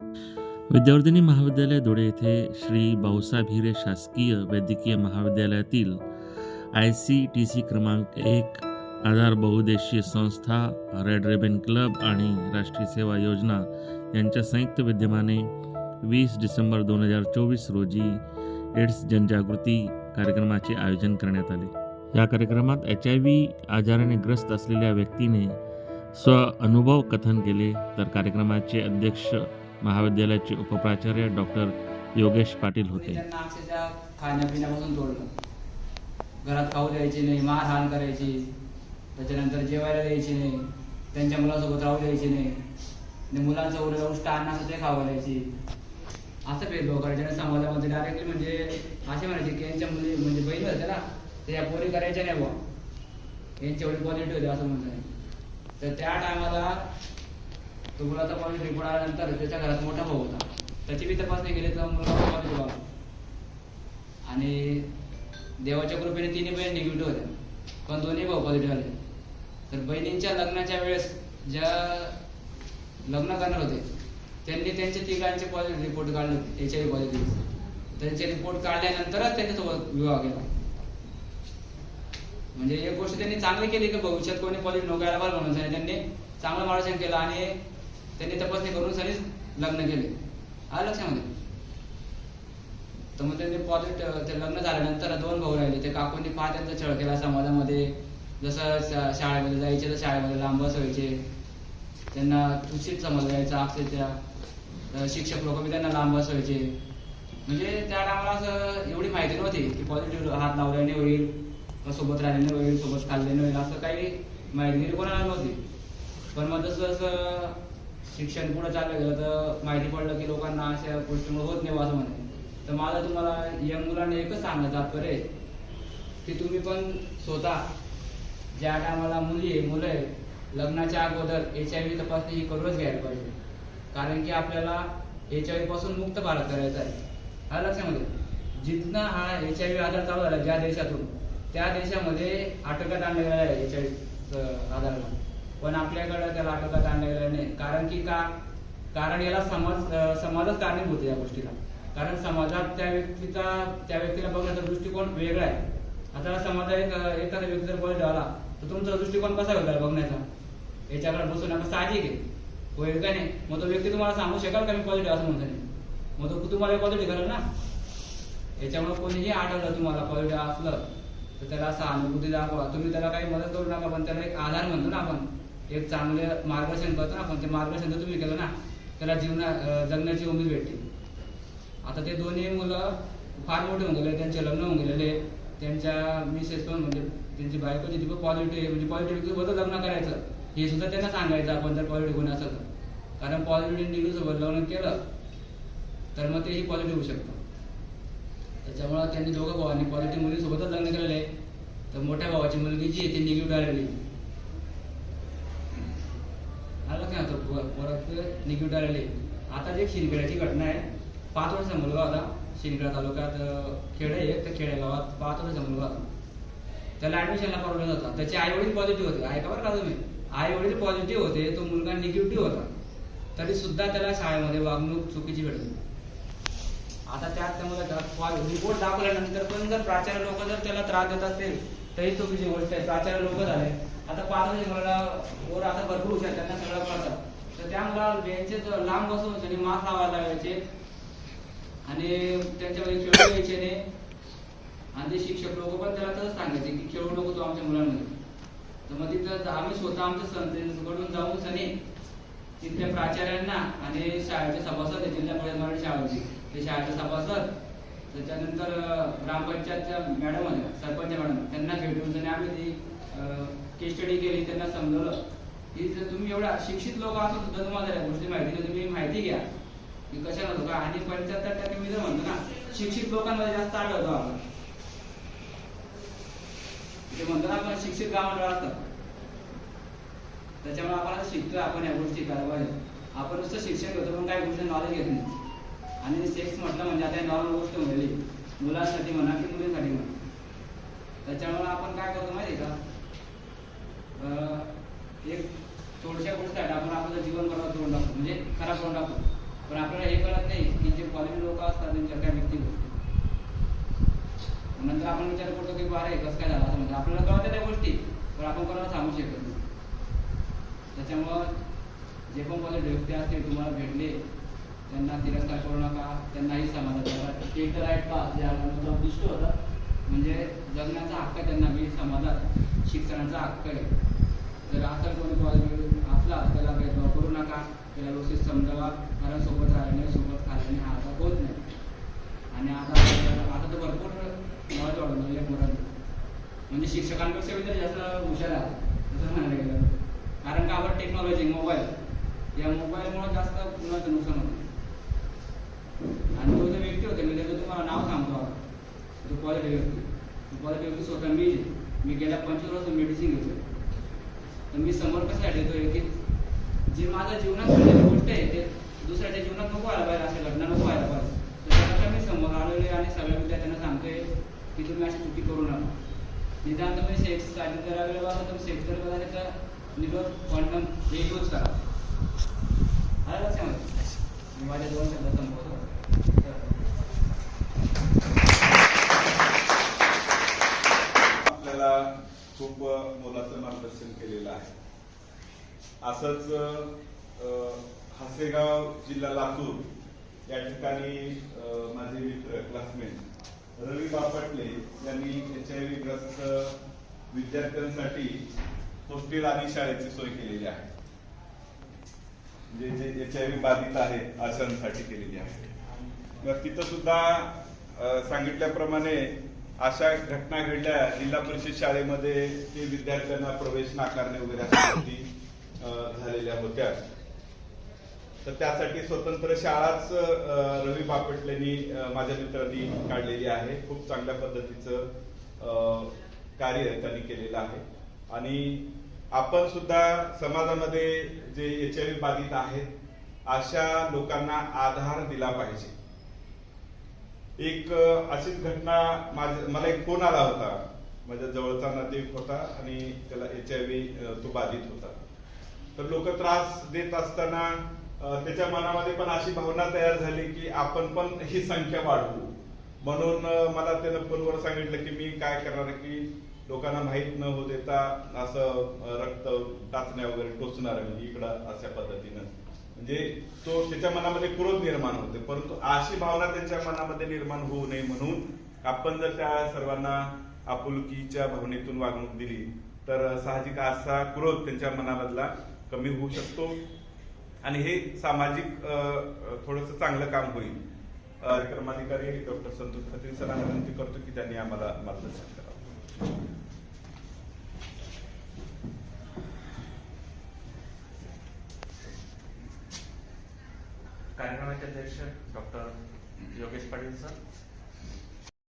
विद्यावर्धिनी महाविद्यालय धुळे येथे श्री भाऊसाहेब हिरे शासकीय वैद्यकीय महाविद्यालयातील आय सी टी सी क्रमांक एक आधार बहुउद्देशीय संस्था रेड रेबेन क्लब आणि राष्ट्रीय सेवा योजना यांच्या संयुक्त विद्यमाने वीस डिसेंबर दोन हजार चोवीस रोजी एड्स जनजागृती कार्यक्रमाचे आयोजन करण्यात आले. या कार्यक्रमात एच आय व्ही आजाराने ग्रस्त असलेल्या व्यक्तीने स्व अनुभव कथन केले तर कार्यक्रमाचे अध्यक्ष महाविद्यालयाचे उपप्राचार्य डॉक्टर योगेश पाटील होते. म्हणजे खाण्यापिण्यापासून तोडलं. घरात खाऊ द्यायची नाही मारहाण करायची. त्याच्यानंतर जेवायला द्यायची नाही त्यांच्या मुलासोबत राहू द्यायची नाही. मुलांचा मुलांचं उरलं उष्ट अन्न असं ते खावं द्यायची. असं भेदभाव करायचे समाजामध्ये डायरेक्टली म्हणजे असे म्हणायचे की यांच्या मुली म्हणजे बहीण होते ना ते या पोरी करायच्या नाही बुवा. यांच्या एवढी पॉझिटिव्ह होते असं म्हणतात. तर त्या टायमाला तो मुलाचा कॉलेज रिपोर्ट आल्यानंतर त्याच्या घरात मोठा भाऊ होता. त्याची बी तपासणी केली तर मुलाचा कॉलेज भाऊ आणि देवाच्या कृपेने तिन्ही बहीण निगेटिव्ह होत्या. पण दोन्ही भाऊ पॉझिटिव्ह आले. तर बहिणींच्या लग्नाच्या वेळेस ज्या लग्न करणार होते त्यांनी त्यांचे तिघांचे पॉझिटिव्ह रिपोर्ट काढले एच आय व्ही पॉझिटिव्ह त्यांचे रिपोर्ट काढल्यानंतरच त्यांनी त्यांच्यासोबत विवाह केला. म्हणजे एक गोष्ट त्यांनी चांगली केली की भविष्यात कोणी पॉझिटिव्ह नोकायला यायला म्हणून त्यांनी चांगलं मार्गदर्शन केलं आणि त्यांनी तपासणी करून सनी लग्न केले. आलं लक्षामध्ये? तर मग त्यांनी पॉझिटिव्ह ते लग्न झाल्यानंतर दोन भाऊ राहिले. ते काकूंनी फार त्यांचा छळ केला समाजामध्ये. जसं शाळेमध्ये जायचे तर शाळेमध्ये लांब बसवायचे त्यांना दूषित समजलं जायचं अक्षरशः. शिक्षक लोक बी त्यांना लांब बसवायचे म्हणजे त्या टायमाला असं एवढी माहिती नव्हती की पॉझिटिव्ह हात लावल्याने होईल सोबत राहिल्याने होईल सोबत खाल्ल्याने होईल असं काही माहिती कोणाला नव्हती. पण मग जसं जसं शिक्षण पुढे चाललं गेलं तर माहिती पडलं की लोकांना अशा गोष्टीमुळे होत नाही बुवा असं म्हणे. तर मला तुम्हाला यंग मुलांना एकच सांगणं तात्पर्य की तुम्ही पण स्वतः ज्या टायमाला मुली आहे मुलं आहे लग्नाच्या अगोदर एच आय व्ही तपासणी ही करूनच घ्यायला पाहिजे. कारण की आपल्याला एच आय व्ही पासून मुक्त भारत करायचा आहे. हा लक्षामध्ये जिथनं हा एच आय व्ही आजार चालू झाला ज्या देशातून त्या देशामध्ये आटोक्यात आणलं गेलं आहे एच आय व्ही आजाराला पण आपल्याकडे त्याला आटोक्यात आणलं नाही. कारण की का? कारण याला समाज समाजच कारणीभूत आहे या गोष्टीला. कारण समाजात त्या व्यक्तीचा त्या व्यक्तीला बघण्याचा दृष्टिकोन वेगळा आहे. आता समाजात एक एखादा व्यक्ती जर पॉझिटिव्ह आला तर तुमचा दृष्टिकोन कसा होता बघण्याचा? याच्याकडे बसून आपण साहजिक आहे. होईल का नाही? मग तो व्यक्ती तुम्हाला सांगू शकाल का मी पॉझिटिव्ह असं म्हणतो नाही मग तो तुम्हाला पॉझिटिव्ह करेल ना? याच्यामुळे कोणीही आढळलं तुम्हाला पॉझिटिव्ह असलं तर त्याला सहानुभूती दाखवा. तुम्ही त्याला काही मदत करू नका पण त्याला एक आधार म्हणतो ना आपण. एक चांगले मार्गदर्शन करतो ना आपण ते मार्गदर्शन जर तुम्ही केलं ना त्याला जीवना जगण्याची उमेद भेटते. आता ते दोन्ही मुलं फार मोठे होऊन गेले त्यांचे लग्न होऊन गेलेले त्यांच्या मिसेस पण म्हणजे त्यांची बायको जी पॉझिटिव्ह म्हणजे पॉझिटिव्ह सोबत लग्न करायचं हे सुद्धा त्यांना सांगायचं आपण जर पॉझिटिव्ह कोणी असेल तर. कारण पॉझिटिव्ह निगेटिव्ह सोबत लग्न केलं तर मग तेही पॉझिटिव्ह होऊ शकतं. त्याच्यामुळं त्यांनी दोघं भावांनी पॉझिटिव्ह मुलीसोबतच लग्न केलेलं. आहे तर मोठ्या भावाची मुलगी जी आहे ती निगेटिव्ह आलेली आलं काय परत निगेटिव्ह आलेले आता जे शिंदखेड्याची घटना आहे पाच वर्षाचा मुलगा होता. शिंदखेडा तालुक्यात खेडे आहे त्या खेडे गावात पाच वर्षाचा मुलगा होता. त्याला ऍडमिशनला प्रॉब्लेम होता त्याचे आई वडील पॉझिटिव्ह होते. ऐका बरं का तुम्ही. आई वडील पॉझिटिव्ह होते तो मुलगा निगेटिव्ह होता. तरी सुद्धा त्याला शाळेमध्ये वागणूक चुकीची भेटली. आता त्यात त्यामुळे रिपोर्ट दाखवल्यानंतर पण जर प्राचार्य लोक जर त्याला त्रास देत असतील तरी चुकीची गोष्ट आहे प्राचार्य लोक झाले. आता पाच मुलाला वर आता भरपूर हुशार त्यांना सगळं कळतं. तर त्या मुलाला बेंचेस लांब बसून त्यांनी मास्क लावायला लावायचे. आणि त्यांच्यामध्ये खेळू द्यायचे नाही आणि ते शिक्षक लोक पण त्याला तसंच सांगायचे की खेळू नको तो आमच्या मुलांमध्ये. तर मग तिथं आम्ही स्वतः आमच्या संस्थेकडून जाऊन सने तिथल्या प्राचार्यांना आणि शाळेचे सभासद जिल्हा परिषद मराठी शाळेचे. ते शाळेचे सभासद त्याच्यानंतर ग्रामपंचायतच्या मॅडम होत्या सरपंच मॅडम त्यांना भेटून त्यांनी आम्ही ती केस स्टडी केली त्यांना समजवलं. की जर तुम्ही एवढा शिक्षित लोक असून सुद्धा तुम्हाला या गोष्टी माहिती नाही. तुम्ही माहिती घ्या. की कशा होतो का आणि पंच्याहत्तर टक्के मी जर म्हणतो ना शिक्षित लोकांमध्ये जास्त आढळतो आपण ते म्हणतो ना आपण शिक्षित गावांवर असतात त्याच्यामुळे आपण आता शिकतोय आपण या गोष्टी करायला पाहिजे आपण नुसतं शिक्षण घेतो पण काही गोष्टी नॉलेज घेत नाही. आणि सेक्स म्हटलं म्हणजे आता नॉर्मल गोष्ट म्हणली. मुलांसाठी म्हणा की मुलींसाठी म्हणा. त्याच्यामुळे आपण काय करतो माहिती का? एक थोडशा गोष्ट आहे आपण आपलं जीवन बरोबर करून टाकतो म्हणजे खराब तोंड टाकतो पण आपल्याला हे कळत नाही की जे कॉलेज लोक असतात त्यांच्या काय व्यक्ती गोष्टी नंतर आपण विचार करतो की अरे कसं काय झालं? असं म्हणजे आपल्याला कळत त्या गोष्टी पण आपण कोणाला सांगू शकत नाही. त्याच्यामुळं जे पण कॉलेज व्यक्ती असतील तुम्हाला भेटले त्यांना तिरस्कार करू नका त्यांनाही समाजात एक तर राईट पास जे आपलं उद्दिष्ट होतं म्हणजे जगण्याचा हक्क त्यांना मी समाजात शिक्षणाचा हक्क आहे. जर असा कोणी कॉलेज असला त्याला भेदभाव करू नका. त्याला व्यवस्थित समजावा. कारण सोबत राहणे सोबत खाल्ल्याने हा आता होत नाही. आणि आता आता तर भरपूर नॉलेज वाढून गेले मुलांना म्हणजे शिक्षकांपेक्षा बी तरी जास्त हुशार आहे. असं म्हणायला गेलं कारण का आपण टेक्नॉलॉजी मोबाईल या मोबाईलमुळे जास्त मुलांचं नुकसान होतं आणि तो जो व्यक्ती होते मी त्याचं तुम्हाला नाव सांगतो तो पॉझिटिव्ह व्यक्ती. पॉझिटिव्ह व्यक्ती स्वतः मी मी गेल्या पंचवीस वर्ष मेडिसिन घेतो तर मी समोर कशासाठी येतोय की जे माझ्या जीवनात घडलेली गोष्ट आहे ते दुसऱ्याच्या जीवनात नको व्हायला पाहिजे असे घटना नको व्हायला पाहिजे. तर मी समोर आलेले आणि सगळ्या विद्यार्थ्यांना सांगतोय की तुम्ही अशी चुकी करू नका. निदान तुम्ही सेक्ससाठी करावे असं तुम्ही तर सेक्स जर करायला तर निरोध क्वांटम हे यूज करा. आलं लक्षामध्ये मी माझ्या दोन शब्द संपवतो आपल्याला खूप मोलाचं मार्गदर्शन केलेलं आहे असंच हसेगाव जिल्हा लातूर या ठिकाणी माझे मित्र क्लासमेट रवी बापटले यांनी एच आय व्ही ग्रस्त विद्यार्थ्यांसाठी हॉस्टेल आणि शाळेची सोय केलेली आहे. म्हणजे जे एच आय व्ही बाधित आहेत अशांसाठी केलेली आहे. तिथं सुद्धा सांगितल्याप्रमाणे अशा घटना घडल्या. जिल्हा परिषद शाळेमध्ये ते विद्यार्थ्यांना प्रवेश नाकारणे वगैरे अशा झालेल्या होत्या. तर त्यासाठी स्वतंत्र शाळाच रवी बापटलेनी माझ्या मित्रांनी काढलेली आहे. खूप चांगल्या पद्धतीचं कार्य त्यांनी केलेलं आहे. आणि आपण सुद्धा समाजामध्ये जे एच आय व्ही बाधित आहेत अशा लोकांना आधार दिला पाहिजे. एक अशीच घटना माझ मला एक फोन आला होता. माझ्या जवळचा नातेवाईक होता आणि त्याला एच आय व्ही तो बाधित होता. तर लोक त्रास देत असताना त्याच्या मनामध्ये पण अशी भावना तयार झाली की आपण पण ही संख्या वाढवू. म्हणून मला त्यानं फोनवर सांगितलं की मी काय करणार की लोकांना माहीत न हो देता असं रक्त टाचण्या वगैरे टोचणार मी इकडं अशा पद्धतीनं. म्हणजे तो त्याच्या मनामध्ये क्रोध निर्माण होते. परंतु अशी भावना त्यांच्या मनामध्ये निर्माण होऊ नये म्हणून आपण जर त्या सर्वांना आपुलकीच्या भावनेतून वागणूक दिली तर साहजिक असा क्रोध त्यांच्या मनामधला कमी होऊ शकतो. आणि हे सामाजिक थोडंसं चांगलं काम होईल. कार्यक्रमाधिकारी डॉक्टर संतोष खत्री सरांना विनंती करतो की त्यांनी आम्हाला मार्गदर्शन करावं. कार्यक्रमाचे अध्यक्ष doctor Yogesh Patil sir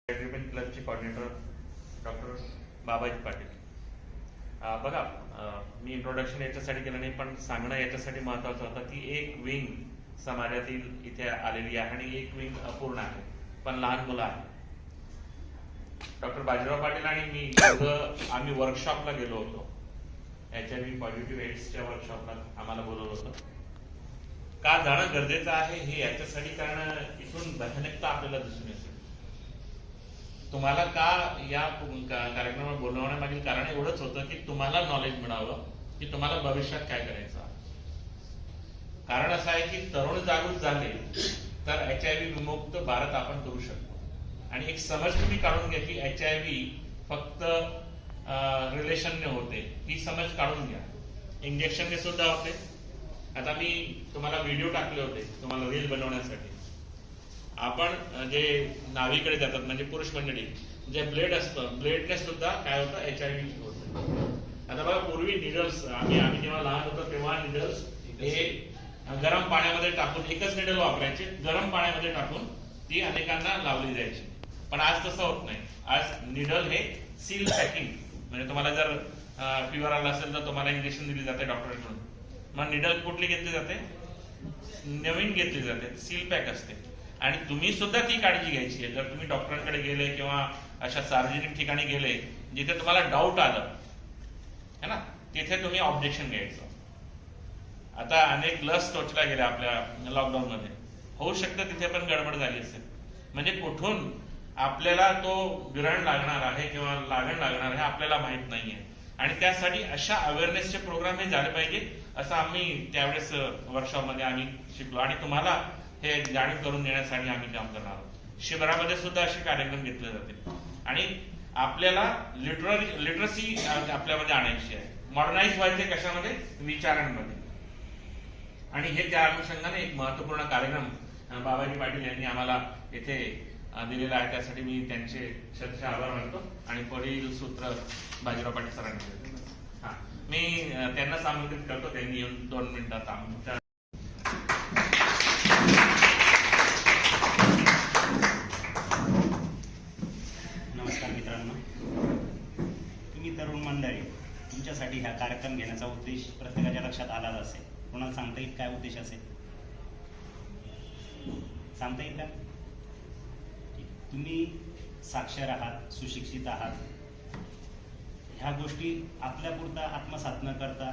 treatment क्लबचे कॉर्डिनेटर डॉक्टर बाबाजी पाटील. बघा मी इंट्रोडक्शन याच्यासाठी केलं नाही पण सांगणं याच्यासाठी महत्वाचं होतं की एक विंग समाजातील इथे आलेली आहे आणि एक विंग अपूर्ण आहे पण लहान मुलं आहे डॉक्टर बाजीराव पाटील आणि मी आम्ही वर्कशॉपला गेलो होतो. एच आय व्ही पॉझिटिव्ह एड्सच्या वर्कशॉपला आम्हाला बोलवलं होतं. का जाणं गरजेचं आहे हे याच्यासाठी कारण इथून भयानकता आपल्याला दिसून येते. तुम्हाला का या कार्यक्रमात बोलवण्यामागील कारण एवढंच होतं की तुम्हाला नॉलेज मिळावं की तुम्हाला भविष्यात काय करायचं कारण असं आहे की तरुण जागृत झाले तर एच आय व्ही विमुक्त भारत आपण करू शकतो. आणि एक समज तुम्ही काढून घ्या की एच आय व्ही फक्त रिलेशनने होते. ही समज काढून घ्या. इंजेक्शनने सुद्धा होते. आता मी तुम्हाला व्हिडिओ टाकले होते तुम्हाला रील बनवण्यासाठी. आपण जे नावीकडे जातात म्हणजे पुरुष मंडळी जे ब्लेड असतं ब्लेडने सुद्धा काय होतं एच आय व्ही होतं. आता बघा पूर्वी निडल्स आम्ही आम्ही जेव्हा लहान होतो तेव्हा निडल्स हे गरम पाण्यामध्ये टाकून एकच निडल वापरायचे. गरम पाण्यामध्ये टाकून ती अनेकांना लावली जायची. पण आज तसं होत नाही. आज निडल हे सील पॅकिंग म्हणजे तुम्हाला जर फिवर आला असेल तर तुम्हाला इंजेक्शन दिली जाते डॉक्टरकडून मग निडल कुठली घेतली जाते? नवीन घेतली जाते. सील पॅक असते. आणि तुम्ही सुद्धा ती काळजी घ्यायची आहे. जर तुम्ही डॉक्टरांकडे गेले किंवा अशा सार्वजनिक ठिकाणी गेले जिथे तुम्हाला डाऊट आलं है ना? तिथे तुम्ही ऑब्जेक्शन घ्यायचं. आता अनेक लस टोचल्या गेल्या आपल्या लॉकडाऊन मध्ये. होऊ शकतं तिथे पण गडबड झाली असेल. म्हणजे कुठून आपल्याला तो ग्रहण लागणार आहे किंवा लागण लागणार आहे आपल्याला माहीत नाहीये. आणि त्यासाठी अशा अवेअरनेसचे प्रोग्राम हे झाले पाहिजे असं आम्ही त्यावेळेस वर्कशॉपमध्ये आम्ही शिकलो. आणि तुम्हाला हे जाणीव करून देण्यासाठी आम्ही काम करणार आहोत. शिबिरामध्ये सुद्धा असे कार्यक्रम घेतले जातील. आणि आपल्याला लिटररी लिटरसी आपल्यामध्ये आणायची आहे. मॉडर्नाइज व्हायचे कशामध्ये? विचारांमध्ये. आणि हे त्या अनुषंगाने एक महत्त्वपूर्ण कार्यक्रम बाबाजी पाटील यांनी आम्हाला येथे दिलेला आहे. त्यासाठी मी त्यांचे शतश आभार मानतो. आणि पुढील सूत्र बाजीराव पाटील सरांनी हा. मी त्यांनाच आमंत्रित करतो. त्यांनी येऊन दोन मिनिटात आमच्या तुम्ही तरुण मंडळी तुमच्यासाठी हा कार्यक्रम घेण्याचा उद्देश प्रत्येकाच्या लक्षात आलाच असेल. कोणाला सांगता येईल काय उद्देश असेल? सांगता येईल का? तुम्ही साक्षर आहात सुशिक्षित आहात. ह्या गोष्टी आपल्यापुरता आत्मसात न करता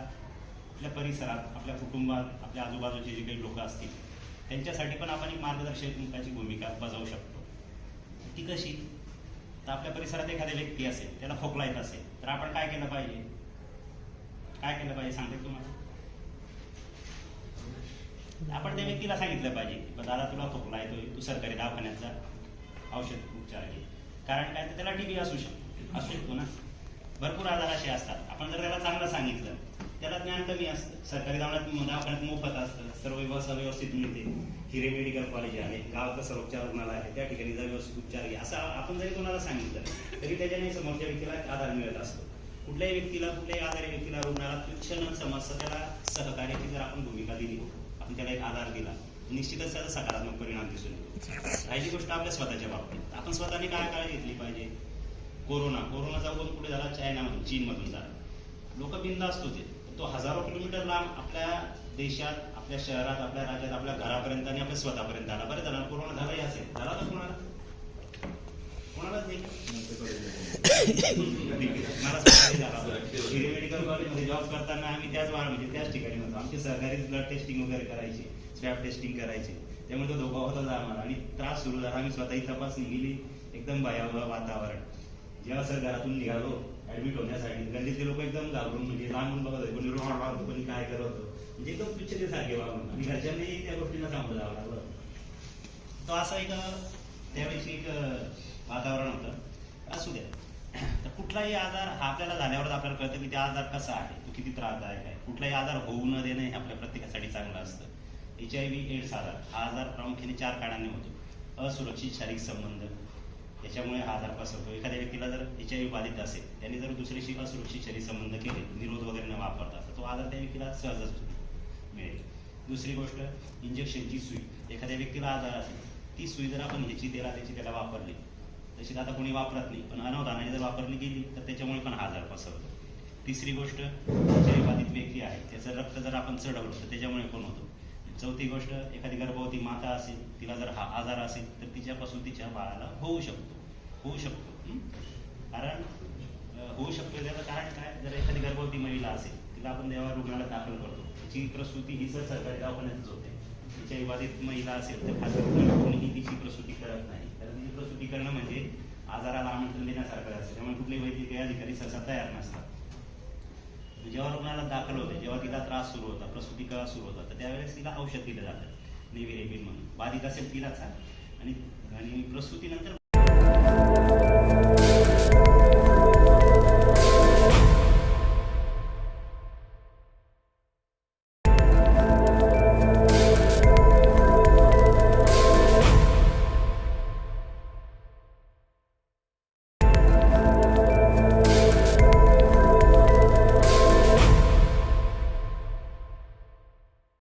आपल्या परिसरात आपल्या कुटुंबात आपल्या आजूबाजूचे जे काही लोक असतील त्यांच्यासाठी पण आपण एक मार्गदर्शकाची भूमिका बजावू शकतो. ती कशी? तर आपल्या परिसरात एखादी व्यक्ती असेल त्याला खोकला येत असेल तर आपण काय केलं पाहिजे? काय केलं पाहिजे सांगते तुम्हाला? आपण त्या व्यक्तीला सांगितलं पाहिजे की दादा तुला खोकला येतोय तू सरकारी दवाखान्याचा औषध उपचार घे कारण काय? तर त्याला टीबी असू शकतो. असू शकतो ना. भरपूर आजार असे असतात. आपण जर त्याला चांगलं सांगितलं त्याला ज्ञान कमी असतं. सरकारी दवाखान्यात दवाखान्यात मोफत असतं. सर्व व्यवस्था व्यवस्थित मिळते हिरे मेडिकल कॉलेज आहे गावातलं सर्वोपचार रुग्णालय आहे त्या ठिकाणी जर व्यवस्थित उपचार घ्या. असं आपण जरी कोणाला सांगितलं तरी त्याच्याने समोरच्या व्यक्तीला आधार मिळत असतो. कुठल्याही व्यक्तीला कुठल्याही आजारी व्यक्तीला रुग्णाला तुच्छ समजतं त्याला सहकार्याची जर आपण भूमिका दिली आपण त्याला एक आधार दिला निश्चितच त्याचा सकारात्मक परिणाम दिसून येतो. राहिली गोष्ट आपल्या स्वतःच्या बाबतीत. आपण स्वतःने काय काळजी घेतली पाहिजे? कोरोना. कोरोनाचा उगम कुठे झाला? चायनामधून चीनमधून झाला. लोक बिंदला असतो ते. तो हजारो किलोमीटर लांब आपल्या देशात आपल्या शहरात आपल्या राज्यात आपल्या घरापर्यंत आणि आपल्या स्वतःपर्यंत आला. बरं झाला कोरोना झालाही असेल झाला तर कोणाला? कोणालाच नाही मेडिकल कॉलेजमध्ये जॉब करताना आम्ही त्याच वार म्हणजे त्याच ठिकाणी होतो. आमचे सहकारी ब्लड टेस्टिंग वगैरे करायचे स्वॅब टेस्टिंग करायचे. त्यामुळे तो धोका होता आम्हाला. आणि त्रास सुरू झाला. आम्ही स्वतःही तपासणी गेली एकदम भयावह वातावरण. जेव्हा सर घरातून निघालो ऍडमिट होण्यासाठी गल्लीतले लोक एकदम घाबरून म्हणजे लांबून बघत होते कोणी रोड होतो कोणी काय करत होतं. म्हणजे एकदम तुच्छतेसारखे वागून आणि घरच्यांनी त्या गोष्टींना सामोरं जावं लागलं. तो असा एक त्यावेळेस एक वातावरण होतं. असू द्या. तर कुठलाही आजार हा आपल्याला झाल्यावर आपल्याला कळतं की त्या आजार कसा आहे तो किती त्रासदायक आहे. कुठलाही आजार होऊ न देणं हे आपल्या प्रत्येकासाठी चांगलं असतं. एच आय व्ही एड्स आजार. हा आजार प्रामुख्याने चार कारणांनी होतो. असुरक्षित शारीरिक संबंध. त्याच्यामुळे हा आजार पसरतो एखाद्या व्यक्तीला जर एच आय व्ही बाधित असेल त्याने जर दुसऱ्याशी असुरक्षित शरीर संबंध केले निरोध वगैरे न वापरता तर तो आजार त्या व्यक्तीला सहजच मिळेल. दुसरी गोष्ट इंजेक्शनची सुई. एखाद्या व्यक्तीला आजार असेल ती सुई जर आपण ह्याची त्याला त्याची त्याला वापरली तशी तर आता कोणी वापरत नाही. पण अनावधानाने जर वापरली गेली तर त्याच्यामुळे पण हा आजार पसरतो. तिसरी गोष्ट जे बाधित व्यक्ती आहे त्याचं रक्त जर आपण चढवलं तर त्याच्यामुळे पण होतो. चौथी गोष्ट एखादी गर्भवती माता असेल तिला जर हा आजार असेल तर तिच्यापासून तिच्या बाळाला होऊ शकतो. होऊ शकतो. कारण होऊ शकतो त्याचं कारण काय? जर एखादी गर्भवती महिला असेल तिला आपण देवा रुग्णालयात दाखल करतो. तिची प्रसूती ही सर सरकारी दवाखान्यातच होते. तिच्या बाधित महिला असेल तर खासगी कोणीही तिची प्रसूती करत नाही. कारण तिची प्रसूती करणं म्हणजे आजाराला आमंत्रण देण्यासारखं असतं. त्यामुळे कुठलेही वैद्यकीय अधिकारी सहसा तयार नसतात. जेव्हा रुग्णाला दाखल होते जेव्हा तिला त्रास सुरू होता प्रसूती कळा सुरू होता तर त्यावेळेस तिला औषध दिलं जातं नेव्हिरेबिन म्हणून. बाधित असेल तिलाच आणि आणि प्रसूतीनंतर